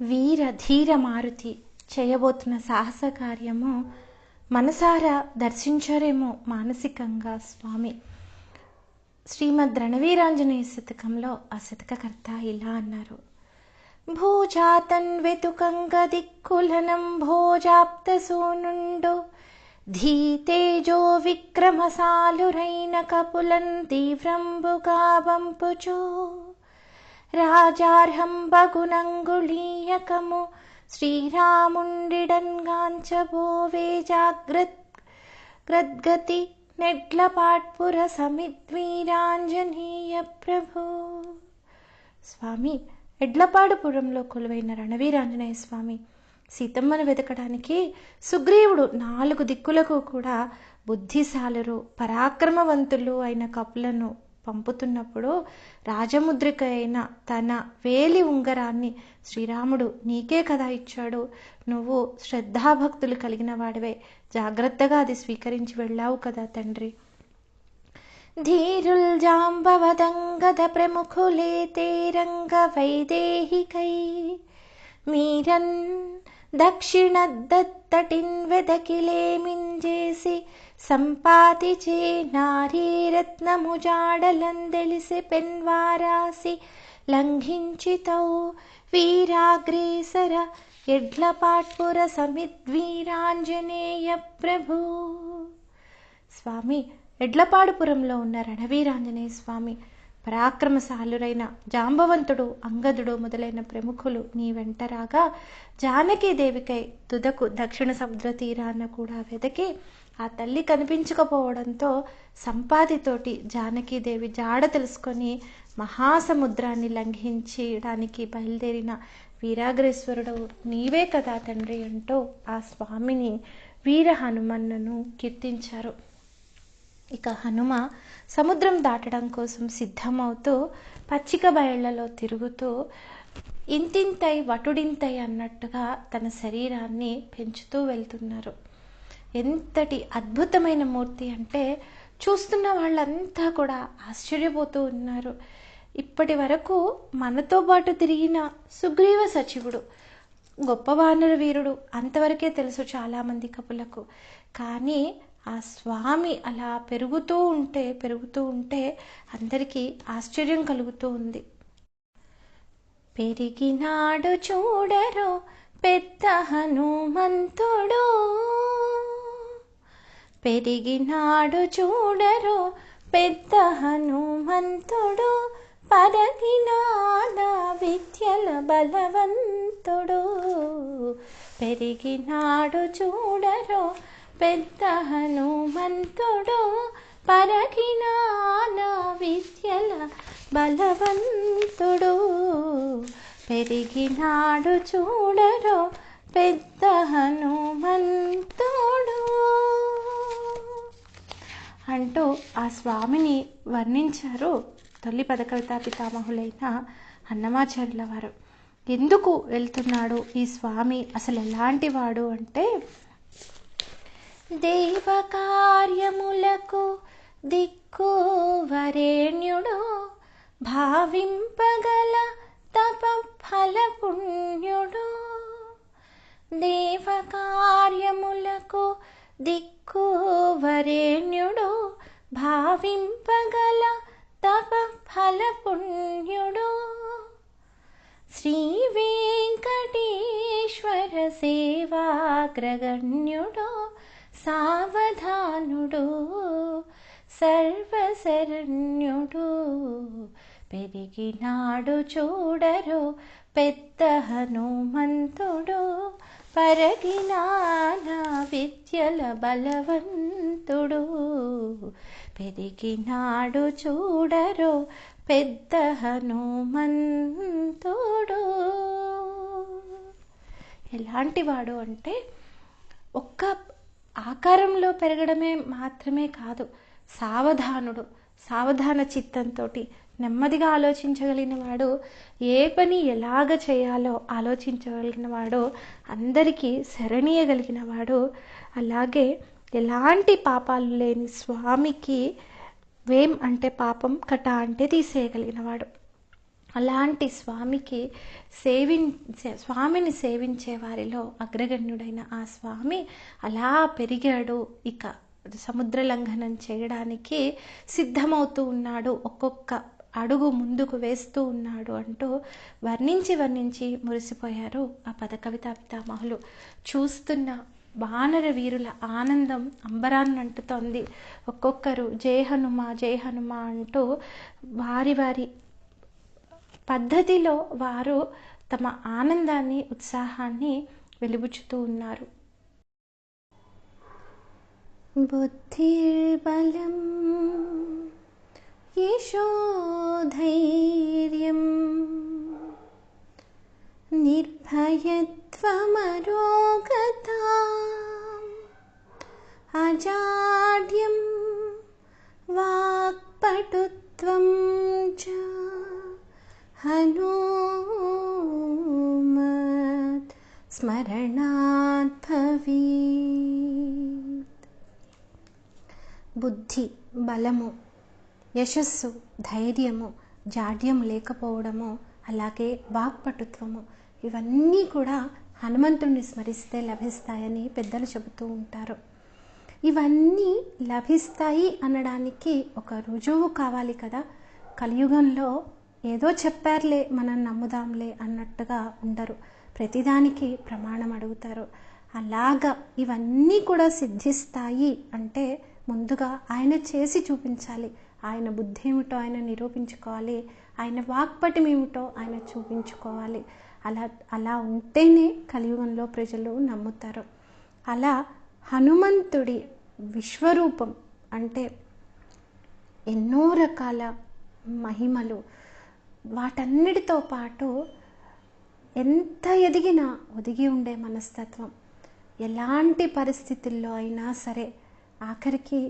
వీర ధీర మారుతి చేయబోతున్న సాహస కార్యము మనసారా దర్శించారేమో మానసికంగా స్వామి. శ్రీమద్ రణవీరాంజనేయ శతకంలో ఆ శతకకర్త ఇలా అన్నారు. భూజాతన్వెతుకంగ దిక్కులనం భోజాప్త సూనుండు. ధీతేజో విక్రమసాలురైన కపులన్ తీవ్రంబుగా వంపుచో రాజార్హం బగునంగుళీయకము. శ్రీరాముండిడన్గాంచబోవే జాగ్రత్ గ్రద్గతి నెడ్లపాట్పుర సమిద్వీరాంజనేయ ప్రభు. స్వామి ఎడ్లపాడుపురంలో కొలువైన రణవీరాంజనేయ స్వామి సీతమ్మను వెతకడానికి సుగ్రీవుడు నాలుగు దిక్కులకు కూడా బుద్ధిశాలురు పరాక్రమవంతులు అయిన కపులను పంపుతున్నప్పుడు రాజముద్రిక అయిన తన వేలి ఉంగరాన్ని శ్రీరాముడు నీకే కదా ఇచ్చాడు. నువ్వు శ్రద్ధాభక్తులు కలిగిన వాడివే. జాగ్రత్తగా అది స్వీకరించి వెళ్ళావు కదా తండ్రి. ధీరుల్ జాంబవదంగద ప్రముఖులే తేరంగ వైదేహికై. మీరన్ దక్షిణ దత్తటిన్ వెదకిలేమింజేసి సంపాతిచే నారీరత్నము జాడలందెలిసి పెన్వారాసి లంఘించితౌ వీరాగ్రేసర ఎడ్లపాట్పుర సమిద్వీరాంజనేయ ప్రభు. స్వామి ఎడ్లపాడుపురంలో ఉన్న రణవీరాంజనేయ స్వామి పరాక్రమశాలురైన జాంబవంతుడు అంగదుడు మొదలైన ప్రముఖులు నీ వెంట రాగా జానకీదేవికై తుదకు దక్షిణ సముద్ర తీరాన కూడా వెదకి ఆ తల్లి కనిపించకపోవడంతో సంపాదితోటి జానకీదేవి జాడ తెలుసుకొని మహాసముద్రాన్ని లంఘించడానికి బయలుదేరిన వీరాగ్రేశ్వరుడు నీవే కదా తండ్రి అంటూ ఆ స్వామిని వీర హనుమన్నను కీర్తించారు. ఇక హనుమ సముద్రం దాటడం కోసం సిద్ధమవుతూ పచ్చిక బయళ్ళలో తిరుగుతూ ఇంతింతై వటుడింతై అన్నట్టుగా తన శరీరాన్ని పెంచుతూ వెళ్తున్నారు. ఎంతటి అద్భుతమైన మూర్తి అంటే చూస్తున్న వాళ్ళంతా కూడా ఆశ్చర్యపోతూ ఉన్నారు. ఇప్పటి వరకు మనతో పాటు తిరిగిన సుగ్రీవ సచివుడు గొప్ప వానర వీరుడు అంతవరకే తెలుసు చాలామంది కపులకు. కానీ ఆ స్వామి అలా పెరుగుతూ ఉంటే పెరుగుతూ ఉంటే అందరికీ ఆశ్చర్యం కలుగుతూ ఉంది. పెరిగినాడు చూడరు పెద్ద హనుమంతుడు పెరిగినాడు చూడరు పెద్ద హనుమంతుడు పరగినాడ విద్యల బలవంతుడు. పెరిగినాడు చూడరు పెద్ద హనుమంతుడు పరగినాన విద్యల బలవంతుడు. పెరిగినాడు చూడరు పెద్ద హనుమంతుడు అంటూ ఆ స్వామిని వర్ణించారు తొలి పదకవిత పితామహులైన అన్నమాచార్యుల వారు. ఎందుకు వెళ్తున్నాడు ఈ స్వామి? అసలు ఎలాంటి వాడు అంటే దేవకార్యములకు దిక్కు వరేణ్యుడు భావింపగల తప ఫల పుణ్యుడు దేవకార్యములకు దిక్కు వరేణ్యుడు భావింపగల తప ఫల పుణ్యుడు శ్రీ వెంకటేశ్వర సేవాగ్రగణ్యుడు సావధానుడు సర్వశరణ్యుడు. పెరిగినాడు చూడరు పెద్ద హనుమంతుడు. పరగినాన విద్యల బలవంతుడు. పెరిగినాడు చూడరు పెద్ద హనుమంతుడు ఎలాంటివాడు అంటే ఒక్క ఆకారంలో పెరగడమే మాత్రమే కాదు సావధానుడు. సావధాన చిత్తంతో నెమ్మదిగా ఆలోచించగలిగిన వాడు ఏ పని ఎలాగ చేయాలో ఆలోచించగలిగిన వాడు అందరికీ శరణీయగలిగిన వాడు అలాగే ఎలాంటి పాపాలు లేని స్వామికి వేం అంటే పాపం కట అంటే తీసేయగలిగినవాడు. అలాంటి స్వామికి సేవిం స్వామిని సేవించే వారిలో అగ్రగణ్యుడైన ఆ స్వామి అలా పెరిగాడు. ఇక సముద్ర లంఘనం చేయడానికి సిద్ధమవుతూ ఉన్నాడు. ఒక్కొక్క అడుగు ముందుకు వేస్తూ ఉన్నాడు అంటూ వర్ణించి వర్ణించి మురిసిపోయారు ఆ పద కవితా పితామహులు. చూస్తున్న వానర వీరుల ఆనందం అంబరాన్ని అంటుతోంది. ఒక్కొక్కరు జయ హనుమ జయ హనుమ అంటూ వారి వారి పద్ధతిలో వారు తమ ఆనందాన్ని ఉత్సాహాన్ని వెలిబుచ్చుతూ ఉన్నారు. बुद्धिर्बलं यशोधैर्यं निर्भयत्वमरोगता अजाड्यं वाक्पटुत्वं च हनोमत् स्मरणात् भवेत्। బుద్ధి బలము యశస్సు ధైర్యము జాడ్యం లేకపోవడము అలాగే వాక్పటుత్వము ఇవన్నీ కూడా హనుమంతుణ్ణి స్మరిస్తే లభిస్తాయని పెద్దలు చెబుతూ ఉంటారు. ఇవన్నీ లభిస్తాయి అనడానికి ఒక రుజువు కావాలి కదా. కలియుగంలో ఏదో చెప్పారులే మనం నమ్ముదాంలే అన్నట్టుగా ఉండరు. ప్రతిదానికి ప్రమాణం అడుగుతారు. అలాగా ఇవన్నీ కూడా సిద్ధిస్తాయి అంటే ముందుగా ఆయన చేసి చూపించాలి. ఆయన బుద్ధి ఏమిటో ఆయన నిరూపించుకోవాలి. ఆయన వాక్పటం ఏమిటో ఆయన చూపించుకోవాలి. అలా అలా ఉంటేనే కలియుగంలో ప్రజలు నమ్ముతారు. అలా హనుమంతుడి విశ్వరూపం అంటే ఎన్నో రకాల మహిమలు. వాటన్నిటితో పాటు ఎంత ఎదిగినా ఒదిగి ఉండే మనస్తత్వం. ఎలాంటి పరిస్థితుల్లో అయినా సరే ఆఖరికి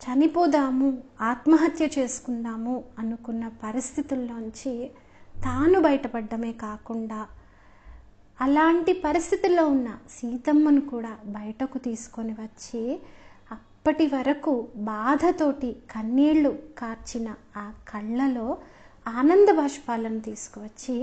చనిపోదాము ఆత్మహత్య చేసుకుందాము అనుకున్న పరిస్థితుల్లోంచి తాను బయటపడ్డమే కాకుండా అలాంటి పరిస్థితుల్లో ఉన్న సీతమ్మను కూడా బయటకు తీసుకొని వచ్చి అప్పటి వరకు బాధతోటి కన్నీళ్ళు కార్చిన ఆ కళ్ళలో ఆనంద బాష్పాలను తీసుకువచ్చి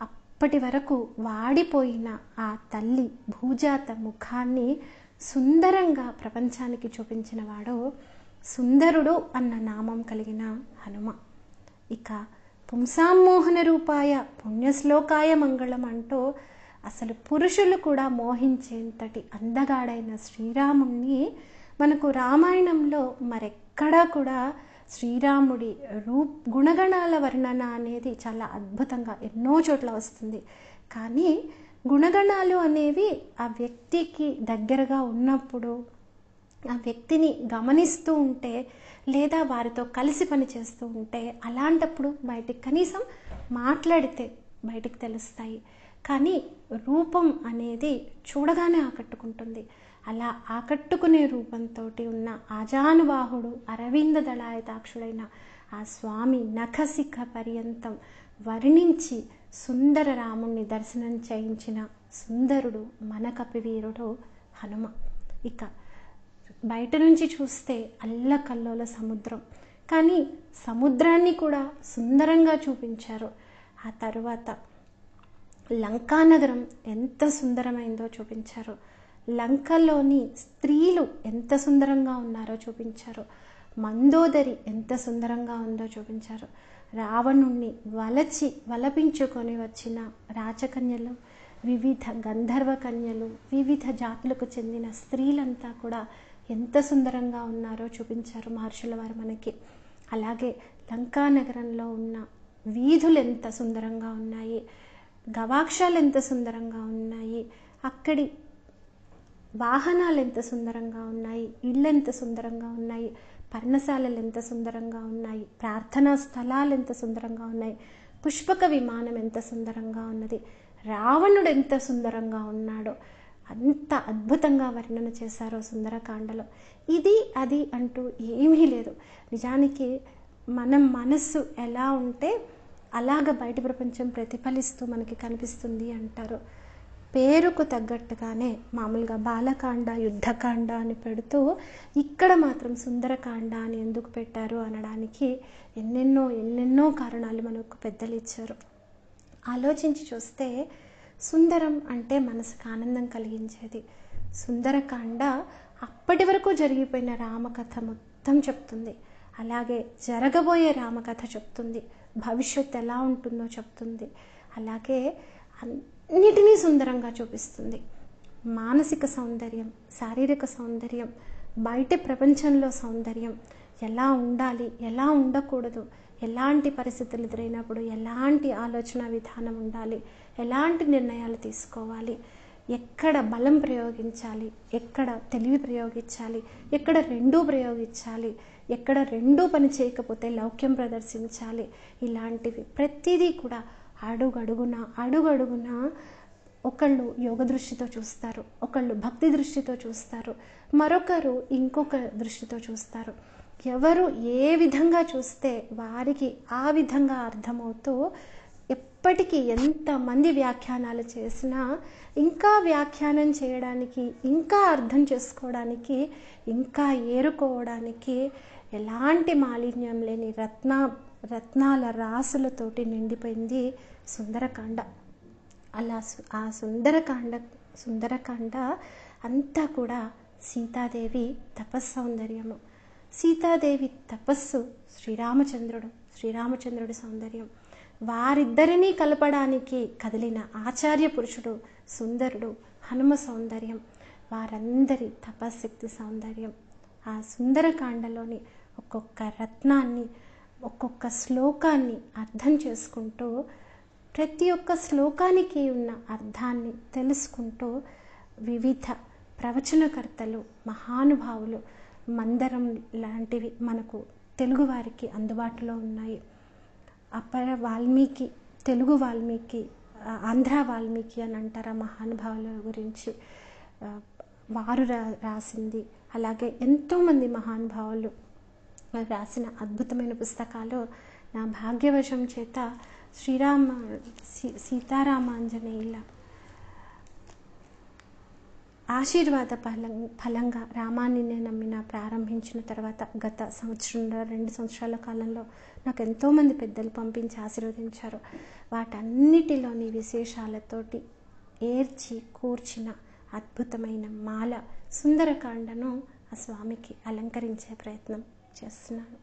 అప్పటి వరకు వాడిపోయిన ఆ తల్లి భూజాత ముఖాన్ని సుందరంగా ప్రపంచానికి చూపించిన వాడు సుందరుడు అన్న నామం కలిగిన హనుమ. ఇక పుంసామోహన రూపాయ పుణ్యశ్లోకాయ మంగళం అంటూ అసలు పురుషులు కూడా మోహించేంతటి అందగాడైన శ్రీరాముణ్ణి మనకు రామాయణంలో మరెక్కడా కూడా శ్రీరాముడి రూప్ గుణగణాల వర్ణన అనేది చాలా అద్భుతంగా ఎన్నో చోట్ల వస్తుంది. కానీ గుణగణాలు అనేవి ఆ వ్యక్తికి దగ్గరగా ఉన్నప్పుడు ఆ వ్యక్తిని గమనిస్తూ ఉంటే లేదా వారితో కలిసి పని చేస్తూ ఉంటే అలాంటప్పుడు బయటికి కనీసం మాట్లాడితే బయటికి తెలుస్తాయి. కానీ రూపం అనేది చూడగానే ఆకట్టుకుంటుంది. అలా ఆకట్టుకునే రూపంతో ఉన్న ఆజానుబాహుడు అరవింద దళాయతాక్షుడైన ఆ స్వామి నఖశిఖ పర్యంతం వర్ణించి సుందర రాముణ్ణి దర్శనం చేయించిన సుందరుడు మన కపివీరుడు హనుమ. ఇక బయట నుంచి చూస్తే అల్లకల్లోల సముద్రం. కానీ సముద్రాన్ని కూడా సుందరంగా చూపించారు. ఆ తరువాత లంకానగరం ఎంత సుందరమైందో చూపించారు. లంకలోని స్త్రీలు ఎంత సుందరంగా ఉన్నారో చూపించారు. మందోదరి ఎంత సుందరంగా ఉందో చూపించారు. రావణుణ్ణి వలచి వలపించుకొని వచ్చిన రాచకన్యలు వివిధ గంధర్వ కన్యలు వివిధ జాతులకు చెందిన స్త్రీలంతా కూడా ఎంత సుందరంగా ఉన్నారో చూపించారు మహర్షుల వారు మనకి. అలాగే లంకా నగరంలో ఉన్న వీధులు ఎంత సుందరంగా ఉన్నాయి గవాక్షాలు ఎంత సుందరంగా ఉన్నాయి అక్కడి వాహనాలు ఎంత సుందరంగా ఉన్నాయి ఇళ్ళు ఎంత సుందరంగా ఉన్నాయి పర్ణశాలలు ఎంత సుందరంగా ఉన్నాయి ప్రార్థనా స్థలాలు ఎంత సుందరంగా ఉన్నాయి పుష్పక విమానం ఎంత సుందరంగా ఉన్నది రావణుడు ఎంత సుందరంగా ఉన్నాడో అంత అద్భుతంగా వర్ణన చేశారో సుందరకాండలో. ఇది అది అంటూ ఏమీ లేదు. నిజానికి మనం మనస్సు ఎలా ఉంటే అలాగ బయట ప్రపంచం ప్రతిఫలిస్తూ మనకి కనిపిస్తుంది అంటారు. పేరుకు తగ్గట్టుగానే మామూలుగా బాలకాండ యుద్ధకాండ అని పెడుతూ ఇక్కడ మాత్రం సుందరకాండ అని ఎందుకు పెట్టారు అనడానికి ఎన్నెన్నో ఎన్నెన్నో కారణాలు మనకు పెద్దలు ఇచ్చారు. ఆలోచించి చూస్తే సుందరం అంటే మనసుకు ఆనందం కలిగించేది. సుందరకాండ అప్పటి వరకు జరిగిపోయిన రామకథ మొత్తం చెప్తుంది. అలాగే జరగబోయే రామకథ చెప్తుంది. భవిష్యత్తు ఎలా ఉంటుందో చెప్తుంది. అలాగే అన్నిటినీ సుందరంగా చూపిస్తుంది. మానసిక సౌందర్యం శారీరక సౌందర్యం బయట ప్రపంచంలో సౌందర్యం. ఎలా ఉండాలి? ఎలా ఉండకూడదు? ఎలాంటి పరిస్థితులు ఎదురైనప్పుడు ఎలాంటి ఆలోచన విధానం ఉండాలి? ఎలాంటి నిర్ణయాలు తీసుకోవాలి? ఎక్కడ బలం ప్రయోగించాలి? ఎక్కడ తెలివి ప్రయోగించాలి? ఎక్కడ రెండూ ప్రయోగించాలి? ఎక్కడ రెండూ పని చేయకపోతే లౌక్యం ప్రదర్శించాలి? ఇలాంటివి ప్రతిదీ కూడా అడుగడుగున అడుగడుగున ఒకళ్ళు యోగ దృష్టితో చూస్తారు ఒకళ్ళు భక్తి దృష్టితో చూస్తారు మరొకరు ఇంకొక దృష్టితో చూస్తారు. ఎవరు ఏ విధంగా చూస్తే వారికి ఆ విధంగా అర్థమవుతూ ఎప్పటికీ ఎంతమంది వ్యాఖ్యానాలు చేసినా ఇంకా వ్యాఖ్యానం చేయడానికి ఇంకా అర్థం చేసుకోవడానికి ఇంకా ఏరుకోవడానికి ఎలాంటి మాలిన్యం లేని రత్న రత్నాల రాసులతోటి నిండిపోయింది సుందరకాండ. అలా ఆ సుందరకాండ సుందరకాండ అంతా కూడా సీతాదేవి తపస్సౌందర్యము. సీతాదేవి తపస్సు శ్రీరామచంద్రుడు శ్రీరామచంద్రుడి సౌందర్యం. వారిద్దరినీ కలపడానికి కదిలిన ఆచార్య పురుషుడు సుందరుడు హనుమ సౌందర్యం వారందరి తపశక్తి సౌందర్యం. ఆ సుందరకాండలోని ఒక్కొక్క రత్నాన్ని ఒక్కొక్క శ్లోకాన్ని అర్థం చేసుకుంటూ ప్రతి ఒక్క శ్లోకానికి ఉన్న అర్థాన్ని తెలుసుకుంటూ వివిధ ప్రవచనకర్తలు మహానుభావులు మందరం లాంటివి మనకు తెలుగువారికి అందుబాటులో ఉన్నాయి. అపర వాల్మీకి తెలుగు వాల్మీకి ఆంధ్ర వాల్మీకి అని అంటారా మహానుభావుల గురించి వారు రా రాసింది. అలాగే ఎంతోమంది మహానుభావులు రాసిన అద్భుతమైన పుస్తకాలు నా భాగ్యవశం చేత శ్రీరామ సీ సీతారామాంజనేయుల ఆశీర్వాద ఫలం ఫలంగా రామాన్ని నేను నమ్మిన ప్రారంభించిన తర్వాత గత సంవత్సరం రెండు సంవత్సరాల కాలంలో నాకు ఎంతోమంది పెద్దలు పంపించి ఆశీర్వదించారు. వాటన్నిటిలోని విశేషాలతోటి ఏర్చి కూర్చిన అద్భుతమైన మాల సుందరకాండను ఆ స్వామికి అలంకరించే ప్రయత్నం. చేస్తున్నాను